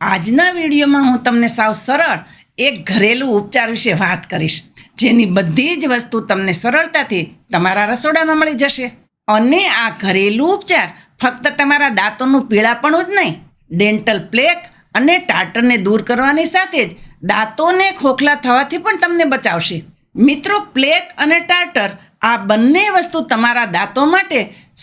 આજના વિડીયોમાં હું તમને સાવ સરળ એક ઘરેલું ઉપચાર વિશે વાત કરીશ, જેની બધી જ વસ્તુ તમને સરળતાથી તમારા રસોડામાં મળી જશે. અને આ ઘરેલું ઉપચાર ફક્ત તમારા દાંતોનું પીળાપણું જ નહીં, ડેન્ટલ પ્લેક અને ટાટરને દૂર કરવાની સાથે જ દાંતોને ખોખલા થવાથી પણ તમને બચાવશે. મિત્રો, પ્લેક અને ટાટર આ બંને વસ્તુ તમારા દાંતો માટે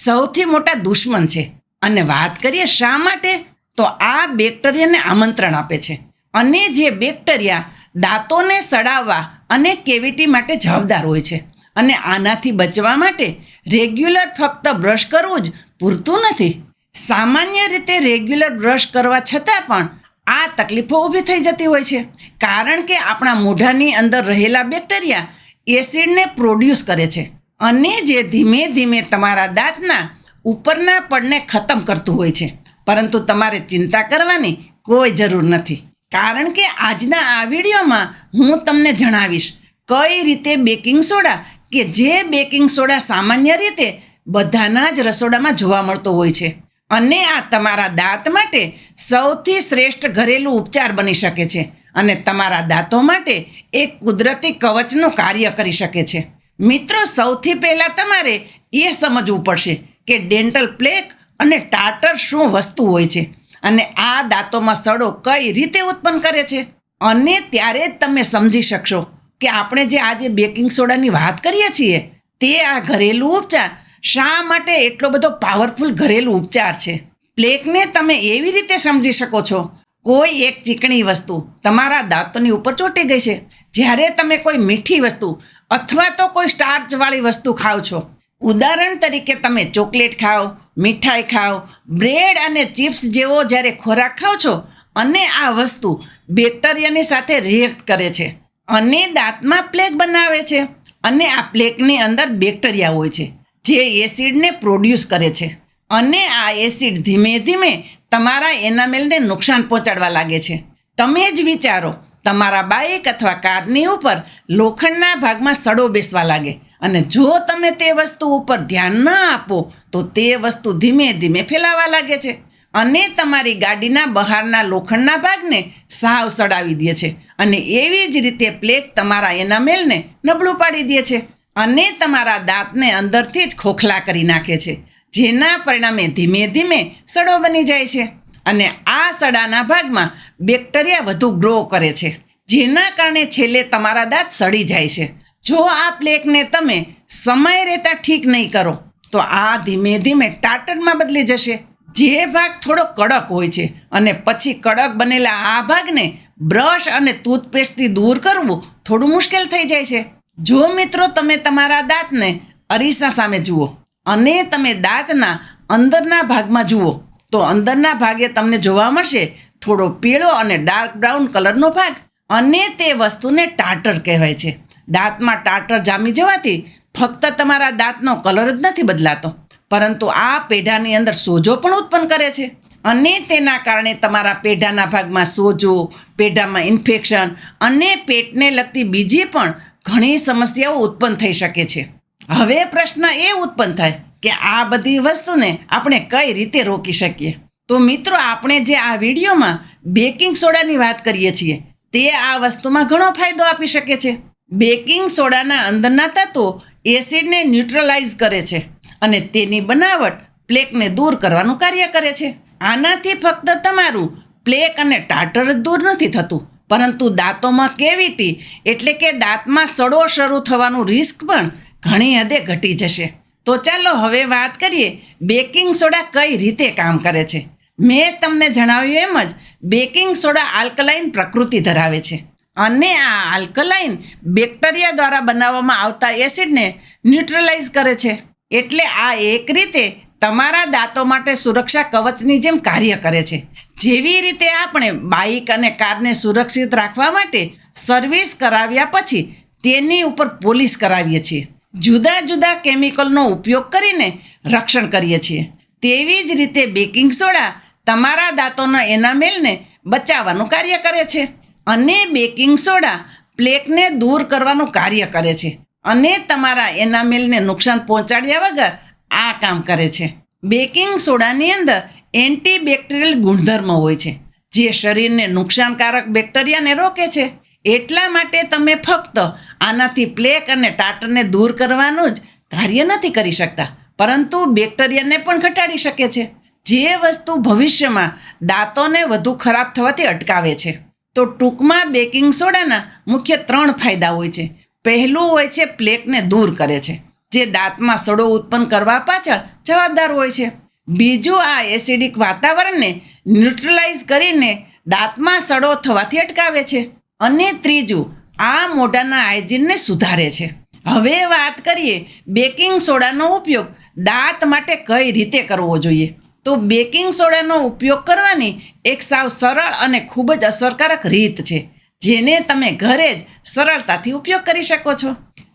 સૌથી મોટા દુશ્મન છે. અને વાત કરીએ શા માટે? તો આ બેક્ટેરિયાને આમંત્રણ આપે છે. અને જે બેક્ટેરિયા દાંતોને સડાવવા અને કેવિટી માટે જવાબદાર હોય છે. અને આનાથી બચવા માટે રેગ્યુલર ફક્ત બ્રશ કરવું જ પૂરતું નથી. સામાન્ય રીતે રેગ્યુલર બ્રશ કરવા છતાં પણ આ તકલીફો ઊભી થઈ જતી હોય છે. કારણ કે આપણા મોઢાની અંદર રહેલા બેક્ટેરિયા એસિડને પ્રોડ્યુસ કરે છે. અને જે ધીમે ધીમે તમારા દાંતના ઉપરના પડને ખતમ કરતું હોય છે. પરંતુ તમારે ચિંતા કરવાની કોઈ જરૂર નથી. કારણ કે આજના આ વિડીયોમાં હું તમને જણાવીશ કઈ રીતે બેકિંગ સોડા કે જે બેકિંગ સોડા સામાન્ય રીતે બધાના જ રસોડામાં જોવા મળતો હોય છે. અને આ તમારા દાંત માટે સૌથી શ્રેષ્ઠ ઘરેલું ઉપચાર બની શકે છે અને તમારા દાંતો માટે એક કુદરતી કવચનું કાર્ય કરી શકે છે. મિત્રો, સૌથી પહેલાં તમારે એ સમજવું પડશે કે ડેન્ટલ પ્લેક અને ટાટર શું વસ્તુ હોય છે? અને આ દાંતોમાં સડો કઈ રીતે ઉત્પન્ન કરે છે? અને ત્યારે જ તમે સમજી શકશો કે આપણે જે આજે બેકિંગ સોડાની વાત કરીએ છીએ, તે આ ઘરેલું ઉપચાર શા માટે એટલો બધો પાવરફુલ ઘરેલું ઉપચાર છે? પ્લેકને તમે એવી રીતે સમજી શકો છો, કોઈ એક ચીકણી વસ્તુ તમારા દાંતોની ઉપર ચોંટી ગઈ છે. જ્યારે તમે કોઈ મીઠી વસ્તુ અથવા તો કોઈ સ્ટાર્ચવાળી વસ્તુ ખાઓ છો ઉદાહરણ તરીકે તમે ચોકલેટ ખાઓ, મીઠાઈ ખાઓ, બ્રેડ અને ચિપ્સ જેવો જ્યારે ખોરાક ખાઓ છો, અને આ વસ્તુ બેક્ટેરિયાની સાથે રિએક્ટ કરે છે. અને દાંતમાં પ્લેક બનાવે છે. અને આ પ્લેકની અંદર બેક્ટેરિયા હોય છે, જે એસિડને પ્રોડ્યુસ કરે છે. અને આ એસિડ ધીમે ધીમે તમારા એનામેલને નુકસાન પહોંચાડવા લાગે છે. તમે જ વિચારો, તમારા બાઇક અથવા કારની ઉપર લોખંડના ભાગમાં સડો બેસવા લાગે. અને જો તમે તે વસ્તુ ઉપર ધ્યાન ન આપો, તો તે વસ્તુ ધીમે ધીમે ફેલાવા લાગે છે અને તમારી ગાડીના બહારના લોખંડના ભાગને સાવ સડાવી દે છે અને એવી જ રીતે પ્લેક તમારા એનામેલને નબળું પાડી દે છે અને તમારા દાંતને અંદરથી જ ખોખલા કરી નાખે છે, જેના પરિણામે ધીમે ધીમે સડો બની જાય છે અને આ સડાના ભાગમાં બેક્ટેરિયા વધુ ગ્રો કરે છે, જેના કારણે છેલ્લે તમારા દાંત સડી જાય છે જો આ પ્લેકને તમે સમય રહેતા ઠીક નહીં કરો, તો આ ધીમે ધીમે ટાટરમાં બદલી જશે. જે ભાગ થોડો કડક હોય છે અને પછી કડક બનેલા આ ભાગને બ્રશ અને ટૂથપેસ્ટથી દૂર કરવું થોડું મુશ્કેલ થઈ જાય છે. જો મિત્રો તમે તમારા દાંતને અરીસા સામે જુઓ અને તમે દાંતના અંદરના ભાગમાં જુઓ, તો અંદરના ભાગે તમને જોવા મળશે થોડો પીળો અને ડાર્ક બ્રાઉન કલરનો ભાગ અને તે વસ્તુને ટાટર કહેવાય છે. દાંતમાં ટાટર જામી જવાથી ફક્ત તમારા દાંતનો કલર જ નથી બદલાતો. પરંતુ આ પેઢાની અંદર સોજો પણ ઉત્પન્ન કરે છે. અને તેના કારણે તમારા પેઢાના ભાગમાં સોજો, પેઢામાં ઇન્ફેક્શન અને પેટને લગતી બીજી પણ ઘણી સમસ્યાઓ ઉત્પન્ન થઈ શકે છે. હવે પ્રશ્ન એ ઉત્પન્ન થાય કે આ બધી વસ્તુને આપણે કઈ રીતે રોકી શકીએ? તો મિત્રો, આપણે જે આ વિડીયોમાં બેકિંગ સોડાની વાત કરીએ છીએ, તે આ વસ્તુમાં ઘણો ફાયદો આપી શકે છે. બેકિંગ સોડાના અંદરના તત્વો એસિડને ન્યુટ્રલાઇઝ કરે છે અને તેની બનાવટ પ્લેકને દૂર કરવાનું કાર્ય કરે છે. આનાથી ફક્ત તમારું પ્લેક અને ટાટર જ દૂર નથી થતું, પરંતુ દાંતોમાં કેવિટી એટલે કે દાંતમાં સડો શરૂ થવાનું રિસ્ક પણ ઘણી હદે ઘટી જશે. તો ચાલો હવે વાત કરીએ બેકિંગ સોડા કઈ રીતે કામ કરે છે. મેં તમને જણાવ્યું એમ જ બેકિંગ સોડા આલ્કલાઇન પ્રકૃતિ ધરાવે છે. અને આ આલ્કલાઇન બેક્ટેરિયા દ્વારા બનાવવામાં આવતા એસિડને ન્યુટ્રલાઇઝ કરે છે. એટલે આ એક રીતે તમારા દાંતો માટે સુરક્ષા કવચની જેમ કાર્ય કરે છે. જેવી રીતે આપણે બાઇક અને કારને સુરક્ષિત રાખવા માટે સર્વિસ કરાવ્યા પછી તેની ઉપર પોલિશ કરાવીએ છીએ. જુદા જુદા કેમિકલનો ઉપયોગ કરીને રક્ષણ કરીએ છીએ. તેવી જ રીતે બેકિંગ સોડા તમારા દાંતોના એનામેલને બચાવવાનું કાર્ય કરે છે. અને બેકિંગ સોડા પ્લેકને દૂર કરવાનું કાર્ય કરે છે. અને તમારા એનામેલને નુકસાન પહોંચાડ્યા વગર આ કામ કરે છે. બેકિંગ સોડાની અંદર એન્ટીબેક્ટેરિયલ ગુણધર્મ હોય છે, જે શરીરને નુકસાનકારક બેક્ટેરિયાને રોકે છે. એટલા માટે તમે ફક્ત આનાથી પ્લેક અને ટાટરને દૂર કરવાનું જ કાર્ય નથી કરી શકતા, પરંતુ બેક્ટેરિયાને પણ ઘટાડી શકે છે. જે વસ્તુ ભવિષ્યમાં દાંતોને વધુ ખરાબ થવાથી અટકાવે છે. તો ટૂંકમાં બેકિંગ સોડાના મુખ્ય ત્રણ ફાયદા હોય છે. પહેલું હોય છે પ્લેકને દૂર કરે છે, જે દાંતમાં સડો ઉત્પન્ન કરવા પાછળ જવાબદાર હોય છે. બીજું આ એસિડિક વાતાવરણને ન્યુટ્રલાઇઝ કરીને દાંતમાં સડો થવાથી અટકાવે છે. અને ત્રીજું, આ મોઢાના હાઇજીનને સુધારે છે. હવે વાત કરીએ બેકિંગ સોડાનો ઉપયોગ દાંત માટે કઈ રીતે કરવો જોઈએ? તો બેકિંગ સોડાનો ઉપયોગ કરવાની એક સાવ સરળ અને ખૂબ જ અસરકારક રીત છે, જેને તમે ઘરે જ સરળતાથી ઉપયોગ કરી શકો છો.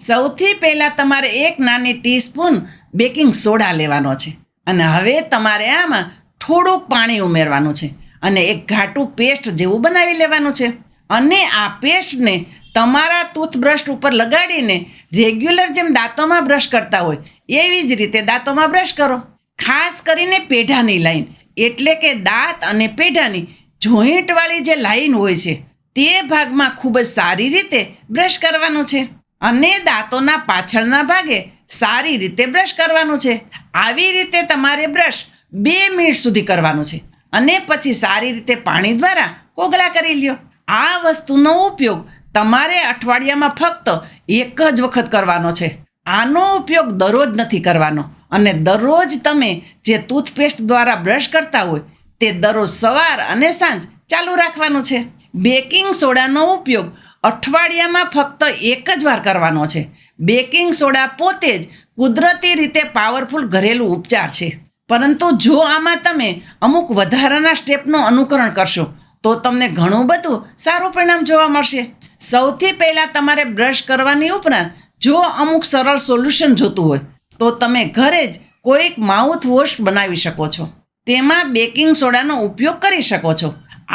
સૌથી પહેલાં તમારે એક નાની ટીસ્પૂન બેકિંગ સોડા લેવાનો છે અને હવે તમારે આમાં થોડુંક પાણી ઉમેરવાનું છે અને એક ઘાટું પેસ્ટ જેવું બનાવી લેવાનું છે. અને આ પેસ્ટને તમારા ટૂથબ્રશ ઉપર લગાડીને રેગ્યુલર જેમ દાંતોમાં બ્રશ કરતા હોય, એવી જ રીતે દાંતોમાં બ્રશ કરો. ખાસ કરીને પેઢાની લાઈન. એટલે કે દાંત અને પેઢાની જોઈન્ટવાળી જે લાઈન હોય છે, તે ભાગમાં ખૂબ જ સારી રીતે બ્રશ કરવાનું છે. અને દાંતોના પાછળના ભાગે સારી રીતે બ્રશ કરવાનું છે. આવી રીતે તમારે બ્રશ બે મિનિટ સુધી કરવાનું છે. અને પછી સારી રીતે પાણી દ્વારા કોગળા કરી લ્યો. આ વસ્તુનો ઉપયોગ તમારે અઠવાડિયામાં ફક્ત એક જ વખત કરવાનો છે. આનો ઉપયોગ દરરોજ નથી કરવાનો. અને દરરોજ તમે જે ટૂથપેસ્ટ દ્વારા બ્રશ કરતા હોય, તે દરરોજ સવાર અને સાંજ ચાલુ રાખવાનું છે. બેકિંગ સોડાનો ઉપયોગ અઠવાડિયામાં ફક્ત એક જ વાર કરવાનો છે. બેકિંગ સોડા પોતે જ કુદરતી રીતે પાવરફુલ ઘરેલું ઉપચાર છે. પરંતુ જો આમાં તમે અમુક વધારાના સ્ટેપનું અનુકરણ કરશો, તો તમને ઘણું બધું સારું પરિણામ જોવા મળશે. સૌથી પહેલાં તમારે બ્રશ કરવાની ઉપરાંત જો અમુક સરળ સોલ્યુશન જોતું હોય તો તમે ઘરે જ કોઈક માઉથ વોશ બનાવી શકો છો. તેમાં બેકિંગ સોડાનો ઉપયોગ કરી શકો છો.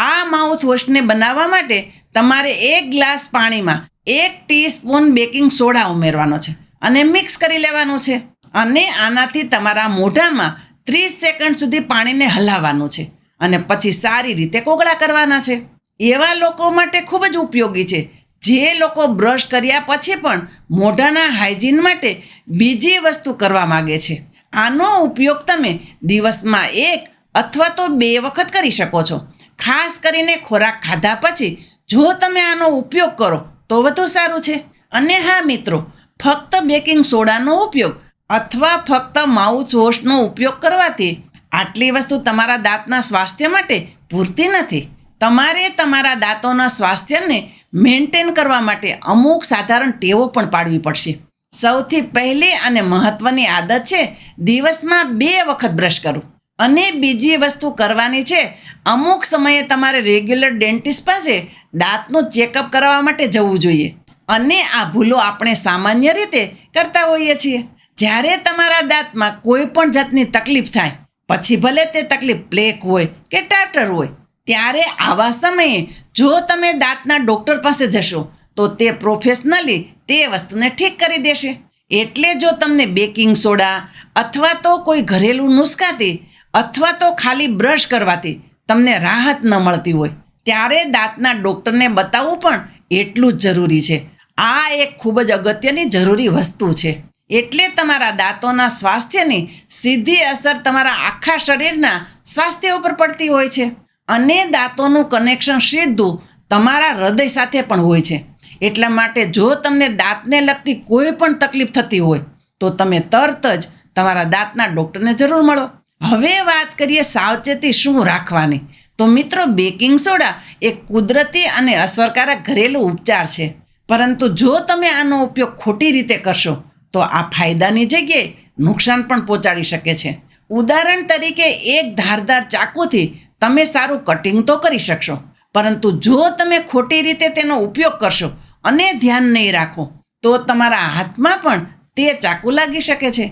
આ માઉથ વોશને બનાવવા માટે તમારે એક ગ્લાસ પાણીમાં એક ટીસ્પૂન બેકિંગ સોડા ઉમેરવાનો છે અને મિક્સ કરી લેવાનું છે અને આનાથી તમારા મોઢામાં ત્રીસ સેકન્ડ સુધી પાણીને હલાવવાનું છે અને પછી સારી રીતે કોગળા કરવાના છે. એવા લોકો માટે ખૂબ જ ઉપયોગી છે જે લોકો બ્રશ કર્યા પછી પણ મોઢાના હાઇજીન માટે બીજી વસ્તુ કરવા માગે છે. આનો ઉપયોગ તમે દિવસમાં એક અથવા તો બે વખત કરી શકો છો. ખાસ કરીને ખોરાક ખાધા પછી જો તમે આનો ઉપયોગ કરો તો વધુ સારું છે. અને હા મિત્રો, ફક્ત બેકિંગ સોડાનો ઉપયોગ અથવા ફક્ત માઉથ વોશનો ઉપયોગ કરવાથી આટલી વસ્તુ તમારા દાંતના સ્વાસ્થ્ય માટે પૂરતી નથી. તમારે તમારા દાંતોના સ્વાસ્થ્યને મેન્ટેન કરવા માટે અમુક સાધારણ ટેવો પણ પાડવી પડશે. સૌથી પહેલી અને મહત્વની આદત છે, દિવસમાં બે વખત બ્રશ કરવું. અને બીજી વસ્તુ કરવાની છે, અમુક સમયે તમારે રેગ્યુલર ડેન્ટિસ્ટ પાસે દાંતનું ચેકઅપ કરવા માટે જવું જોઈએ. અને આ ભૂલો આપણે સામાન્ય રીતે કરતા હોઈએ છીએ. જ્યારે તમારા દાંતમાં કોઈ પણ જાતની તકલીફ થાય, પછી ભલે તે તકલીફ પ્લેક હોય કે ટાટર હોય ત્યારે આવા સમયે જો તમે દાંતના ડૉક્ટર પાસે જશો, તો તે પ્રોફેશનલી તે વસ્તુને ઠીક કરી દેશે. એટલે જો તમને બેકિંગ સોડા અથવા તો કોઈ ઘરેલું નુસ્ખાથી અથવા તો ખાલી બ્રશ કરવાથી તમને રાહત ન મળતી હોય, ત્યારે દાંતના ડૉક્ટરને બતાવવું પણ એટલું જ જરૂરી છે. આ એક ખૂબ જ અગત્યની જરૂરી વસ્તુ છે. એટલે તમારા દાંતોના સ્વાસ્થ્યની સીધી અસર તમારા આખા શરીરના સ્વાસ્થ્ય ઉપર પડતી હોય છે. અને દાંતોનું કનેક્શન સીધું તમારા હૃદય સાથે પણ હોય છે. એટલા માટે જો તમને દાંતને લગતી કોઈ પણ તકલીફ થતી હોય, તો તમે તરત જ તમારા દાંતના ડૉક્ટરને જરૂર મળો. હવે વાત કરીએ સાવચેતી શું રાખવાની. તો મિત્રો, બેકિંગ સોડા એક કુદરતી અને અસરકારક ઘરેલું ઉપચાર છે. પરંતુ જો તમે આનો ઉપયોગ ખોટી રીતે કરશો, તો આ ફાયદાની જગ્યાએ નુકસાન પણ પહોંચાડી શકે છે. ઉદાહરણ તરીકે એક ધારદાર ચાકુથી તમે સારું કટિંગ તો કરી શકશો, પરંતુ જો તમે ખોટી રીતે તેનો ઉપયોગ કરશો અને ધ્યાન નહીં રાખો, તો તમારા હાથમાં પણ તે ચાકુ લાગી શકે છે.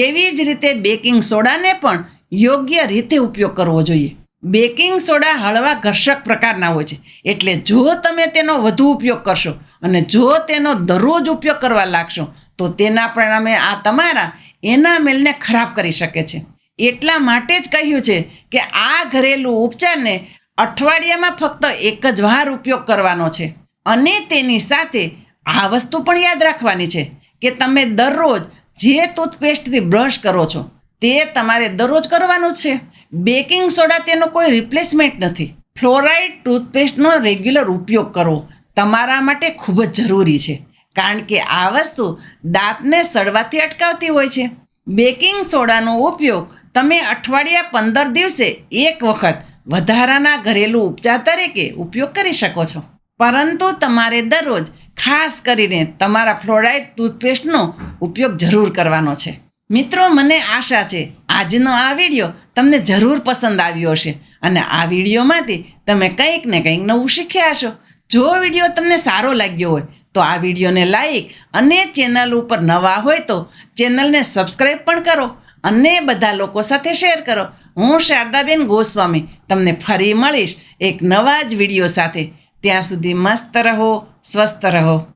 એવી જ રીતે બેકિંગ સોડાને પણ યોગ્ય રીતે ઉપયોગ કરવો જોઈએ. બેકિંગ સોડા હળવા ઘર્ષક પ્રકારના હોય છે, એટલે જો તમે તેનો વધુ ઉપયોગ કરશો અને જો તેનો દરરોજ ઉપયોગ કરવા લાગશો, તો તેના પરિણામે આ તમારા એનામેલને ખરાબ કરી શકે છે. એટલા માટે જ કહ્યું છે કે આ ઘરેલું ઉપચારને અઠવાડિયામાં ફક્ત એક જ વાર ઉપયોગ કરવાનો છે. અને તેની સાથે આ વસ્તુ પણ યાદ રાખવાની છે કે તમે દરરોજ જે ટૂથપેસ્ટથી બ્રશ કરો છો, તે તમારે દરરોજ કરવાનું છે. બેકિંગ સોડા તેનો કોઈ રિપ્લેસમેન્ટ નથી. ફ્લોરાઇડ ટૂથપેસ્ટનો રેગ્યુલર ઉપયોગ કરવો તમારા માટે ખૂબ જ જરૂરી છે. કારણ કે આ વસ્તુ દાંતને સડવાથી અટકાવતી હોય છે. બેકિંગ સોડાનો ઉપયોગ તમે અઠવાડિયા પંદર દિવસે એક વખત વધારાના ઘરેલું ઉપચાર તરીકે ઉપયોગ કરી શકો છો. પરંતુ તમારે દરરોજ ખાસ કરીને તમારા ફ્લોરાઇડ ટૂથપેસ્ટનો ઉપયોગ જરૂર કરવાનો છે. મિત્રો, મને આશા છે આજનો આ વીડિયો તમને જરૂર પસંદ આવ્યો હશે અને આ વિડીયોમાંથી તમે કંઈક ને કંઈક નવું શીખ્યા હશો. જો વીડિયો તમને સારો લાગ્યો હોય તો આ વિડીયોને લાઈક અને ચેનલ ઉપર નવા હોય તો ચેનલને સબસ્ક્રાઈબ પણ કરો અને બધા લોકો સાથે શેર કરો. હું શારદાબેન ગોસ્વામી તમને ફરી મળીશ એક નવા જ વીડિયો સાથે. ત્યાં સુધી મસ્ત રહો, સ્વસ્થ રહો.